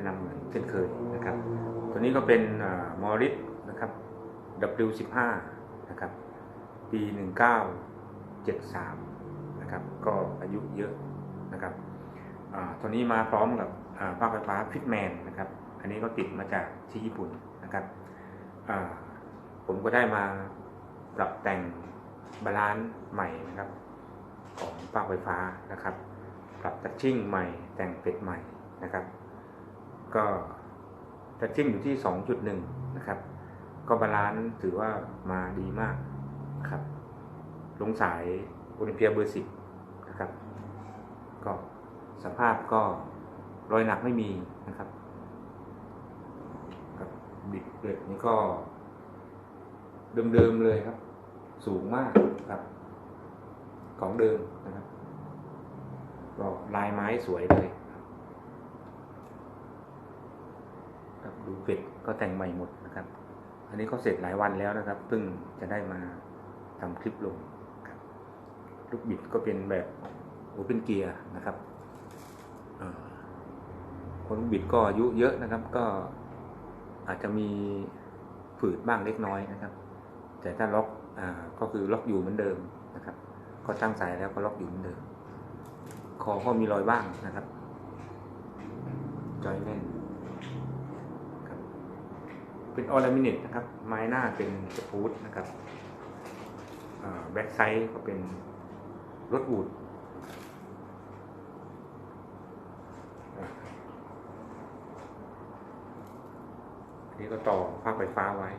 นะนำเหมือนเช่นเคยนะครับ ตัวนี้ก็เป็นมอริสนะครับ W15 นะครับปี 1973นะครับก็อายุเยอะนะครับตัวนี้มาพร้อมกับอ่าภาคไฟฟ้าฟิตแมนนะครับ อันนี้ก็ติดมาจากที่ญี่ปุ่นนะครับผมก็ได้มาปรับแต่งบาลานซ์ใหม่นะครับของภาคไฟฟ้านะครับ ปรับทัชชิ่งใหม่แต่งเป็ดใหม่นะครับ ก็ทัชชิ่งอยู่ที่ 2.1 นะครับ ก็บาลานซ์ถือว่ามาดีมากนะครับ ลงสายโอลิมเปียเบอร์สิบนะครับ ก็สภาพก็รอยหนักไม่มีนะครับบบิดเบรกนี่ก็เดิมๆเลยครับ สูงมากครับ ของเดิมนะครับก็ลายไม้สวยเลย ครับดูเป็ดก็แต่งใหม่หมดนะครับ อันนี้ก็เสร็จหลายวันแล้วนะครับเพิ่งจะได้มาทำคลิปลงลูกบิดก็เป็นแบบโอเปนเกียร์นะครับคนลูกบิดก็อายุเยอะนะครับ ก็อาจจะมีฝืดบ้างเล็กน้อยนะครับ แต่ถ้าล็อกอก็คือล็อกอยู่เหมือนเดิมนะครับ ก็ตั้งสายแล้วก็ล็อกอยู่เหมือนเดิม คอก็มีรอยบ้างนะครับจอยแน่น เป็นออร์ a มิเนตนะครับ ไม้หน้าเป็นสปูตนะครับแบ็กไซด์ก็เป็นรถวูดอันนี้ก็ต่อภาคไฟฟ้าไว้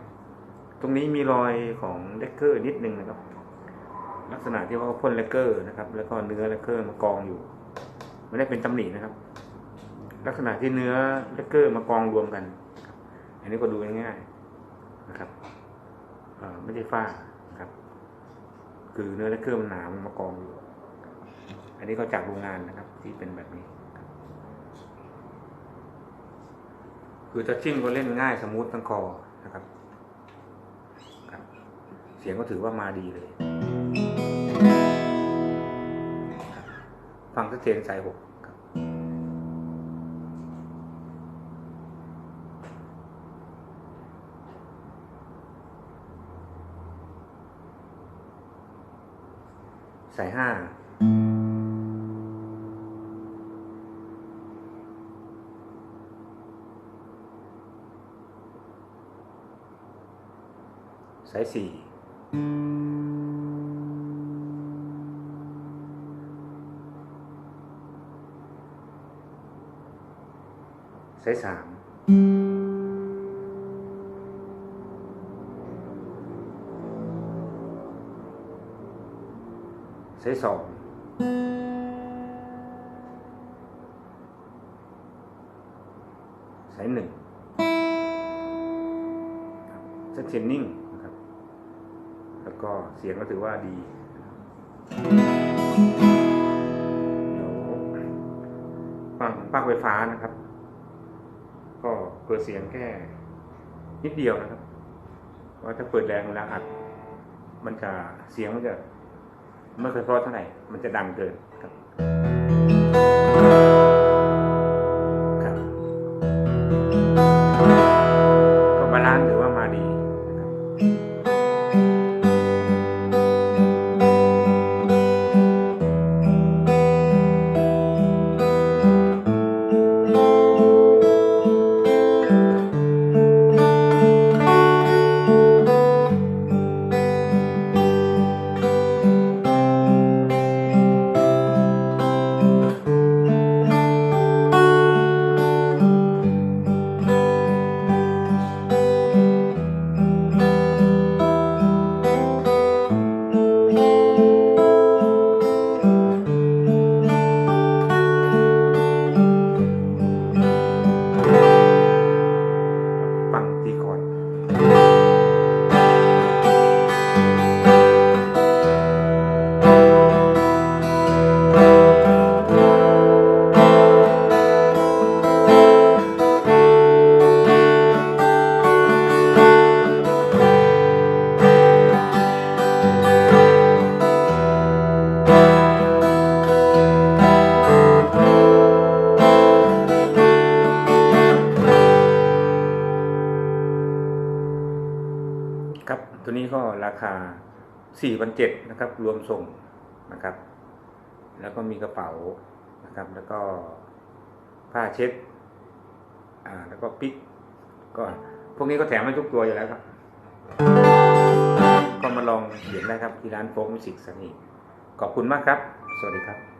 ตรงนี้มีรอยของเลกเกอร์นิดนึงนะครับ ลักษณะที่ว่าพ่นเลกเกอร์นะครับ แล้วก็เนื้อเลกเกอร์มากองอยู่ ไม่ได้เป็นตำหนินะครับ ลักษณะที่เนื้อเลกเกอร์มากองรวมกัน อันนี้ก็ดูง่ายๆนะครับเออไม่ใช่ฝ้านะครับ คือเนื้อเลกเกอร์มันหนามันมากองอยู่อันนี้ก็จากโรงงานนะครับ ที่เป็นแบบนี้คือทัชชิ่งก็เล่นง่ายสมูททั้งคอนะครับครับ เสียงก็ถือว่ามาดีเลย ฟังชัดเจนสายหก สายห้าสายสี่สายสาม สายสองสายหนึ่งครับสายเทนนิ่งนะครับ แล้วก็เสียงก็ถือว่าดีเดี๋ยวฟังภาคไฟฟ้านะครับ ก็เปิดเสียงแค่นิดเดียวนะครับเพราะถ้าเปิดแรงเวลาอัด มันจะเสียงมันจะ ไม่ค่อยเพราะเท่าไหร่ มันจะดังเกินครับ ตัวนี้ก็ราคา4 7 0 0นะครับ รวมส่งนะครับ แล้วก็มีกระเป๋านะครับ แล้วก็ผ้าเช็ด อ่า แล้วก็ปิกก็พวกนี้ก็แถมให้ทุกตัวอยู่แล้วครับ ก็มาลองเห็นได้ครับที่ร้านโฟมิสิกสันนี่ขอบคุณมากครับ สวัสดีครับ